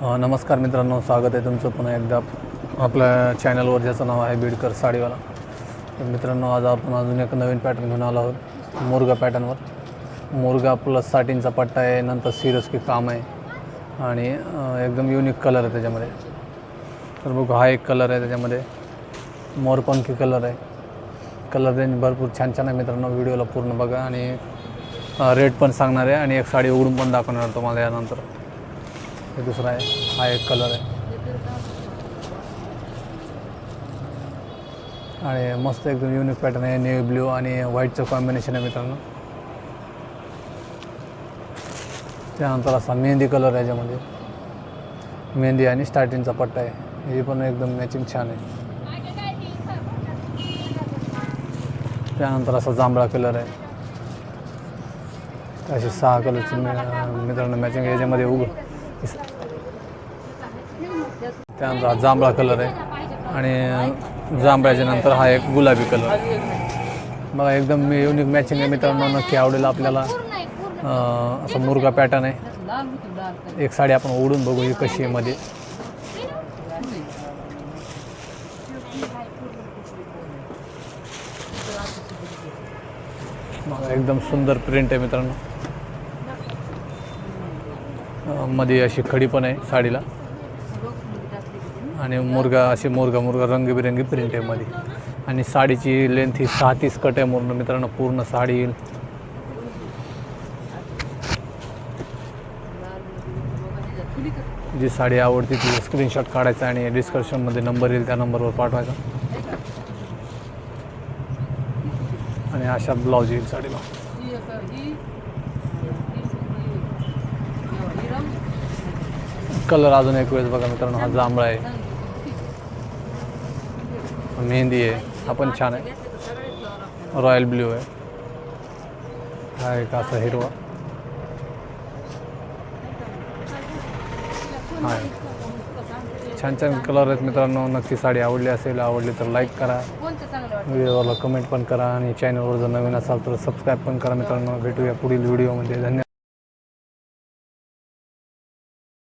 नमस्कार मित्रांनो स्वागत आहे तुमचं पुन्हा एकदा आपल्या चॅनलवर ज्याचं नाव आहे बीडकर साडीवाला. तर मित्रांनो आज आपण अजून एक नवीन पॅटर्न घेऊन आलो आहोत मुर्गा पॅटर्नवर मुर्गा प्लस साठींचा पट्टा आहे नंतर सिरस्की काम आहे आणि एकदम युनिक कलर आहे त्याच्यामध्ये. तर बघू हा एक कलर आहे त्याच्यामध्ये. मोरपंखी कलर आहे. कलर रेंज भरपूर छान छान आहे मित्रांनो व्हिडिओला पूर्ण बघा. आणि रेट पण सांगणार आहे आणि एक साडी उघडून पण दाखवणार तुम्हाला यानंतर. हे दुसरा आहे. हा एक कलर आहे. आणि मस्त एकदम युनिक पॅटर्न आहे. नेव्ही ब्ल्यू आणि व्हाईटचं कॉम्बिनेशन आहे मित्रांनो. त्यानंतर असा मेहंदी कलर आहे याच्यामध्ये मेहंदी आणि स्टार्टिंगचा पट्टा आहे. हे पण एकदम मॅचिंग छान आहे. त्यानंतर असा जांभळा कलर आहे. असे सहा कलरची मित्रांनो मॅचिंग याच्यामध्ये उघड त्यानंतर हा जांभळा कलर आहे. आणि जांभळ्याच्या नंतर हा एक गुलाबी कलर. बघा एकदम युनिक मॅचिंग आहे मित्रांनो. नक्की आवडेल आपल्याला. असा मुर्गा पॅटर्न आहे. एक साडी आपण ओढून बघू ही कशी आहे मध्ये. एकदम सुंदर प्रिंट आहे मित्रांनो. मध्ये अशी खडी पण आहे साडीला. आणि मुर्गा अशी मुरगा मुरगा रंगीबिरंगी प्रिंट आहे मध्ये. आणि साडीची लेंथ ही सहा तीस कट आहे पूर्ण मित्रांनो पूर्ण साडी येईल. जी साडी आवडती ती स्क्रीनशॉट काढायचा आणि डिस्क्रिप्शनमध्ये नंबर येईल त्या नंबरवर पाठवायचा. आणि अशा ब्लाऊज येईल साडीला. कलर अजून एक वेळेस बघा मित्रांनो हा जांभळा आहे. मेहंदी आहे. हा पण छान आहे. रॉयल ब्ल्यू आहे. हा एक असा हिरवा. हा. आहे. छान छान कलर आहेत मित्रांनो. नक्की साडी आवडली असेल आवडली तर लाईक करा. व्हिडिओला कमेंट पण करा आणि चॅनलवर जर नवीन असाल तर सबस्क्राईब पण करा मित्रांनो. भेटूया पुढील व्हिडिओमध्ये धन्यवाद.